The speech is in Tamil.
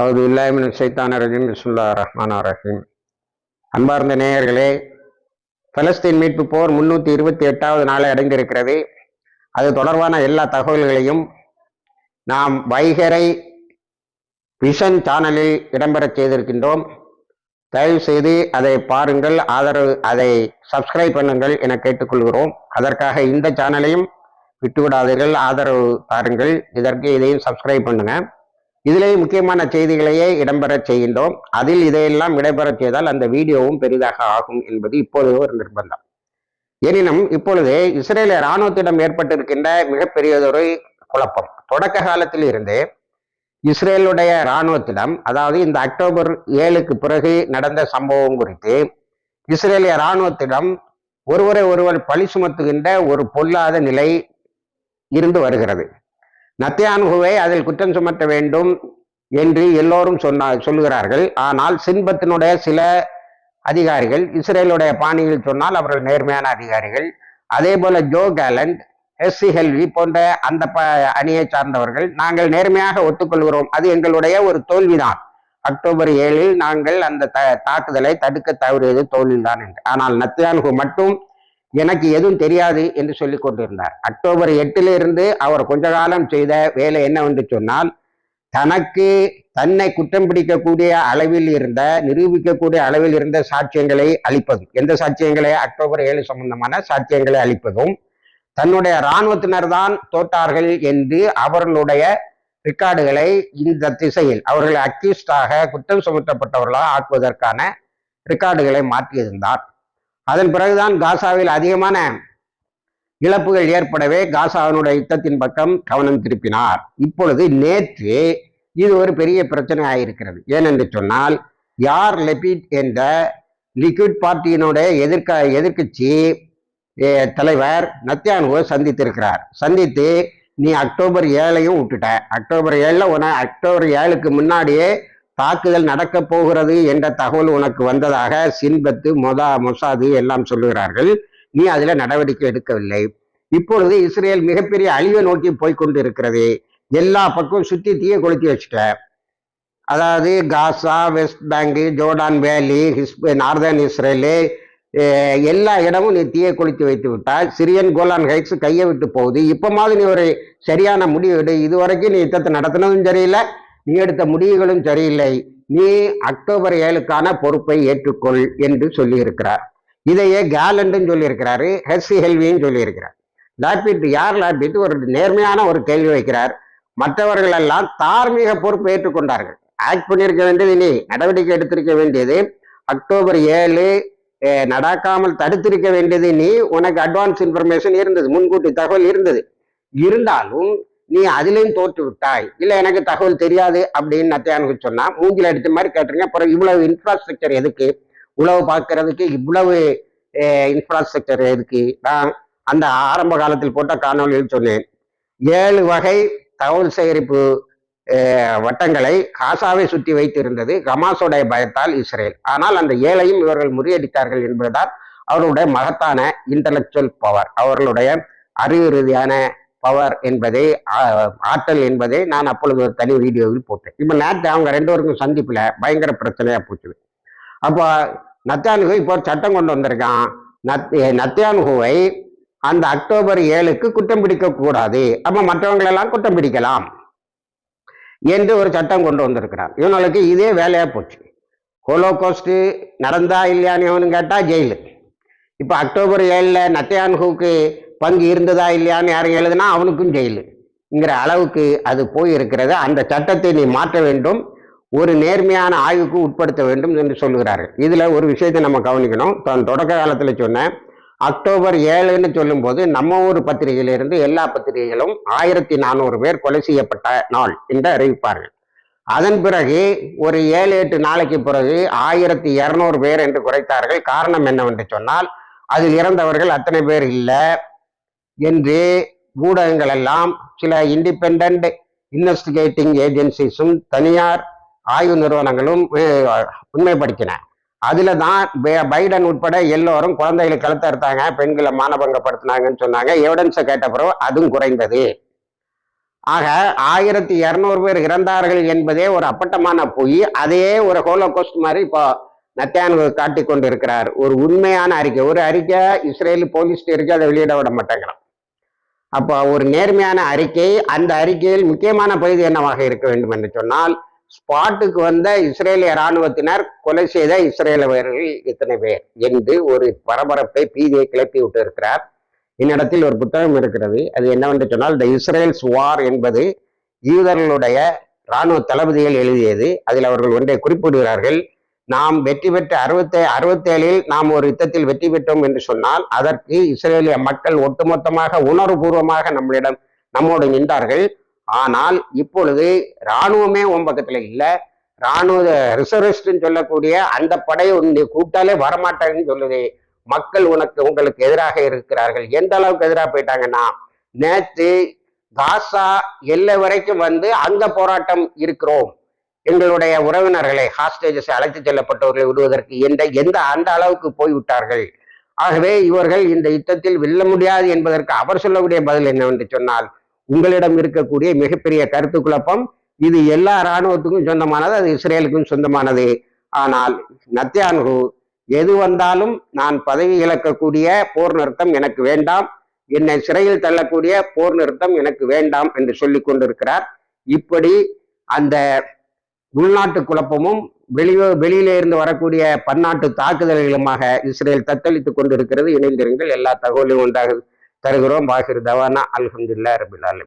அவது இல்லாமின் சைத்தான ரஜீம். பிஸ்முல்லா ரஹ்மான் ரஹீம். அன்பார்ந்த நேயர்களே பலஸ்தீன் மீட்பு போர் முன்னூற்றி இருபத்தி எட்டாவது நாளை அடைந்திருக்கிறது. அது தொடர்பான எல்லா தகவல்களையும் நாம் வைகரை விஷன் சேனலில் இடம்பெறச் செய்திருக்கின்றோம். தயவு செய்து அதை பாருங்கள் ஆதரவு அதை சப்ஸ்கிரைப் பண்ணுங்கள் என கேட்டுக்கொள்கிறோம். அதற்காக இந்த சேனலையும் விட்டுவிடாதீர்கள் ஆதரவு தாருங்கள் இதற்கு இதையும் சப்ஸ்கிரைப் பண்ணுங்கள் இதிலேயே முக்கியமான செய்திகளையே இடம்பெறச் செய்கின்றோம். அதில் இதையெல்லாம் இடம்பெறச் செய்தால் அந்த வீடியோவும் பெரிதாக ஆகும் என்பது இப்போது ஒரு நிர்பந்தம். எனினும் இப்பொழுது இஸ்ரேலிய இராணுவத்திடம் ஏற்பட்டிருக்கின்ற மிகப்பெரியதொரு குழப்பம். தொடக்க காலத்தில் இருந்தே இஸ்ரேலுடைய இராணுவத்திடம் அதாவது இந்த அக்டோபர் ஏழுக்கு பிறகு நடந்த சம்பவம் குறித்து இஸ்ரேலிய இராணுவத்திடம் ஒருவரை ஒருவர் பழி சுமத்துகின்ற ஒரு பொல்லாத நிலை இருந்து வருகிறது. நத்தியான்குவை அதில் குற்றம் சுமத்த வேண்டும் என்று எல்லோரும் சொன்ன சொல்லுகிறார்கள். ஆனால் சின்பத்தினுடைய சில அதிகாரிகள் இஸ்ரேலுடைய பாணியில் சொன்னால் அவர்கள் நேர்மையான அதிகாரிகள். அதே போல Yoav Gallant Herzi Halevi போன்ற அந்த ப அணியை சார்ந்தவர்கள் நாங்கள் நேர்மையாக ஒத்துக்கொள்கிறோம். அது எங்களுடைய ஒரு தோல்விதான். அக்டோபர் ஏழில் நாங்கள் அந்த த தாக்குதலை தடுக்க தவறியது தோல்விதான் என்று. ஆனால் நத்தியான்கு மட்டும் எனக்கு எதுவும் தெரியாது என்று சொல்லி கொண்டிருந்தார். அக்டோபர் எட்டிலிருந்து அவர் கொஞ்ச காலம் செய்த வேலை என்னவென்று சொன்னால் தனக்கு தன்னை குற்றம் பிடிக்கக்கூடிய அளவில் இருந்த நிரூபிக்கக்கூடிய அளவில் இருந்த சாட்சியங்களை அளிப்பதும் எந்த சாட்சியங்களை? அக்டோபர் ஏழு சம்பந்தமான சாட்சியங்களை அளிப்பதும் தன்னுடைய இராணுவத்தினர் தான் தோட்டார்கள் என்று அவர்களுடைய ரெக்கார்டுகளை இந்த திசையில் அவர்களை அக்யூஸ்டாக குற்றம் சுமத்தப்பட்டவர்களாக ஆக்குவதற்கான ரெக்கார்டுகளை மாற்றியிருந்தார் அதன் பிறகுதான் காசாவில் அதிகமான இழப்புகள் ஏற்படவே காசாவினுடைய யுத்தத்தின் பக்கம் கவனம் திருப்பினார். இப்பொழுது நேற்று இது ஒரு பெரிய பிரச்சனை ஆயிருக்கிறது ஏனென்று சொன்னால் யார் லெபிட் என்ற லிக்விட் பார்ட்டியினுடைய எதிர்க்க எதிர்கட்சி தலைவர் நத்தியானுவை சந்தித்திருக்கிறார். சந்தித்து நீ அக்டோபர் ஏழையும் விட்டுட்ட அக்டோபர் ஏழில் உன அக்டோபர் ஏழுக்கு முன்னாடியே தாக்குதல் நடக்க போகிறது என்ற தகவல் உனக்கு வந்ததாக சின்பத்து மொதா மொசாது எல்லாம் சொல்லுகிறார்கள். நீ அதுல நடவடிக்கை எடுக்கவில்லை. இப்பொழுது இஸ்ரேல் மிகப்பெரிய அழிவை நோக்கி போய்கொண்டு இருக்கிறது எல்லா பக்கம் சுத்தி தீய கொளுத்தி வச்சுட்ட. அதாவது Gaza West Bank Jordan Valley his northern Israel எல்லா இடமும் நீ தீயை கொளுத்தி வைத்து விட்டால் சிரியன் கோலான் ஹைட்ஸ் கையை விட்டு போகுது. இப்போ மாதிரி நீ ஒரு சரியான முடிவு எடு. இது வரைக்கும் நீ யுத்தத்தை நடத்தினதும் சரியில்லை. நீ எடுத்த முடிவுகளும் சரியில்லை. நீ அக்டோபர் ஏழுக்கான பொறுப்பை ஏற்றுக்கொள் என்று சொல்லியிருக்கிறார். இதையே கேலண்டும் சொல்லியிருக்கிறாரு ஹெச்சி ஹெல்வியும் சொல்லியிருக்கிறார். லாபிட் யார் லாபிட் ஒரு நேர்மையான ஒரு கேள்வி வைக்கிறார். மற்றவர்கள் எல்லாம் தார்மீக பொறுப்பு ஏற்றுக்கொண்டார்கள். ஆக்ட் பண்ணியிருக்க வேண்டியது நீ நடவடிக்கை எடுத்திருக்க வேண்டியது. அக்டோபர் ஏழு நடக்காமல் தடுத்திருக்க வேண்டியது நீ உனக்கு அட்வான்ஸ் இன்ஃபர்மேஷன் இருந்தது முன்கூட்டி தகவல் இருந்தது. இருந்தாலும் நீ அதுலேயும் தோற்று விட்டாய். இல்லை எனக்கு தகவல் தெரியாது அப்படின்னு நத்தையானுக்கு சொன்னா மூஞ்சில் எடுத்த மாதிரி கேட்டுருங்க. அப்புறம் இவ்வளவு இன்ஃப்ராஸ்ட்ரக்சர் எதுக்கு? உழவு பார்க்கறதுக்கு இவ்வளவு இன்ஃப்ராஸ்ட்ரக்சர் எதுக்கு? நான் அந்த ஆரம்ப காலத்தில் போட்ட காணொலியில் சொன்னேன். ஏழு வகை தகவல் சேகரிப்பு வட்டங்களை காசாவை சுற்றி வைத்திருந்தது ஹமாஸோடைய பயத்தால் இஸ்ரேல். ஆனால் அந்த ஏழையும் இவர்கள் முறியடித்தார்கள் என்பதுதான் அவர்களுடைய மகத்தான இன்டலெக்சுவல் பவர் அவர்களுடைய அறிவு ரீதியான பவர் என்பதை ஆற்றல் என்பதை நான் அப்பொழுது ஒரு தனி வீடியோவில் போட்டேன். இப்போ நேற்று அவங்க ரெண்டு பேருக்கும் சந்திப்பில் பயங்கர பிரச்சனையாக போச்சு. அப்போ நத்தியானுகு இப்போ சட்டம் கொண்டு வந்திருக்கான். நத் நத்தியானுகுவை அந்த அக்டோபர் ஏழுக்கு குற்றம் பிடிக்கக்கூடாது அப்போ மற்றவங்களெல்லாம் குற்றம் பிடிக்கலாம் என்று ஒரு சட்டம் கொண்டு வந்திருக்கிறார். இவனுக்கு இதே வேலையாக போச்சு. ஹோலோகோஸ்ட்டு நடந்தா இல்லையான்னு இவனு கேட்டால் ஜெயிலு. இப்போ அக்டோபர் ஏழில் நத்தியான்ஹூக்கு பங்கு இருந்ததா இல்லையான்னு யாரும் எழுதுனா அவனுக்கும் ஜெயிலுங்கிற அளவுக்கு அது போயிருக்கிறது. அந்த சட்டத்தை நீ மாற்ற வேண்டும். ஒரு நேர்மையான ஆய்வுக்கு உட்படுத்த வேண்டும் என்று சொல்லுகிறார்கள். இதில் ஒரு விஷயத்தை நம்ம கவனிக்கணும். தன் தொடக்க காலத்தில் சொன்னேன் அக்டோபர் ஏழுன்னு சொல்லும்போது நம்ம ஊர் பத்திரிகையிலிருந்து எல்லா பத்திரிகைகளும் ஆயிரத்தி நானூறு பேர் கொலை செய்யப்பட்ட நாள் என்று அறிவிப்பார்கள். அதன் பிறகு ஒரு ஏழு எட்டு நாளைக்கு பிறகு ஆயிரத்தி இரநூறு பேர் என்று குறைத்தார்கள். காரணம் என்னவென்று சொன்னால் அதில் இறந்தவர்கள் அத்தனை பேர் இல்லை. என்று ஊடகங்கள் எல்லாம் சில இண்டிபெண்ட் இன்வெஸ்டிகேட்டிங் ஏஜென்சிஸும் தனியார் ஆய்வு நிறுவனங்களும் உண்மைப்படுத்தின. அதில் தான் பைடன் உட்பட எல்லோரும் குழந்தைகளை கழுத்த எடுத்தாங்க பெண்களை மானபங்கப்படுத்தினாங்கன்னு சொன்னாங்க. எவிடன்ஸை கேட்ட பிறகு அதுவும் குறைந்தது. ஆக ஆயிரத்தி இரநூறு பேர் இறந்தார்கள் என்பதே ஒரு அப்பட்டமான பொய். அதே ஒரு ஹோலோகோஸ்ட் மாதிரி இப்போ நத்தியானு காட்டி கொண்டு இருக்கிறார் ஒரு உண்மையான அறிக்கை. ஒரு அறிக்கை இஸ்ரேல் போலீஸ் இருக்கு அதை வெளியிட விட மாட்டேங்கிறான். அப்போ ஒரு நேர்மையான அறிக்கை அந்த அறிக்கையில் முக்கியமான பகுதி என்னவாக இருக்க வேண்டும் என்று சொன்னால் ஸ்பாட்டுக்கு வந்த இஸ்ரேலிய இராணுவத்தினர் கொலை செய்த இஸ்ரேலவர்கள் இத்தனை பேர் என்று ஒரு பரபரப்பை பீதியை கிளப்பி விட்டு இருக்கிறார் என்னிடத்தில் ஒரு புத்தகம் இருக்கிறது. அது என்னவென்று சொன்னால் த இஸ்ரேல்ஸ் வார் என்பது யூதர்களுடைய இராணுவ தளபதிகள் எழுதியது. அதில் அவர்கள் ஒன்றை குறிப்பிடுகிறார்கள். நாம் வெற்றி பெற்ற அறுபத்தே அறுபத்தேழில் நாம் ஒரு யுத்தத்தில் வெற்றி பெற்றோம் என்று சொன்னால் அதற்கு இஸ்ரேலிய மக்கள் ஒட்டுமொத்தமாக உணர்வுபூர்வமாக நம்மளிடம் நம்மோடு நின்றார்கள். ஆனால் இப்பொழுது இராணுவமே உன் பக்கத்தில் இல்லை. இராணுவ ரிசர்விஸ்ட்னு சொல்லக்கூடிய அந்த படையை உன்னை கூப்பிட்டாலே வரமாட்டாங்கன்னு சொல்லுது. மக்கள் உனக்கு உங்களுக்கு எதிராக இருக்கிறார்கள். எந்த அளவுக்கு எதிராக போயிட்டாங்கன்னா நேற்று காசா எல்லை வரைக்கும் வந்து அங்க போராட்டம் இருக்கிறோம். எங்களுடைய உறவினர்களை ஹாஸ்டேஜஸ் அழைத்து செல்லப்பட்டவர்களை விடுவதற்கு எந்த எந்த அந்த அளவுக்கு போய்விட்டார்கள்? ஆகவே இவர்கள் இந்த யுத்தத்தில் வெல்ல முடியாது என்பதற்கு அவர் சொல்லக்கூடிய பதில் என்னவென்று சொன்னால் உங்களிடம் இருக்கக்கூடிய மிகப்பெரிய கருத்து குழப்பம் இது எல்லா இராணுவத்துக்கும் சொந்தமானது அது இஸ்ரேலுக்கும் சொந்தமானது. ஆனால் நத்தியான்கு எது வந்தாலும் நான் பதவி இழக்கக்கூடிய போர் நிறுத்தம் எனக்கு வேண்டாம் என்னை சிறையில் தள்ளக்கூடிய போர் நிறுத்தம் எனக்கு வேண்டாம் என்று சொல்லி கொண்டிருக்கிறார். இப்படி அந்த உள்நாட்டு குழப்பமும் வெளியே வெளியிலே இருந்து வரக்கூடிய பன்னாட்டு தாக்குதல்களுமாக இஸ்ரேல் தத்தளித்துக் கொண்டிருக்கிறது. இணைந்திருங்கள். எல்லா தகவலையும் உண்டாக தருகிறோம். பாகிர் தவானா. அல்ஹம்துல்லா ரபிலாலும்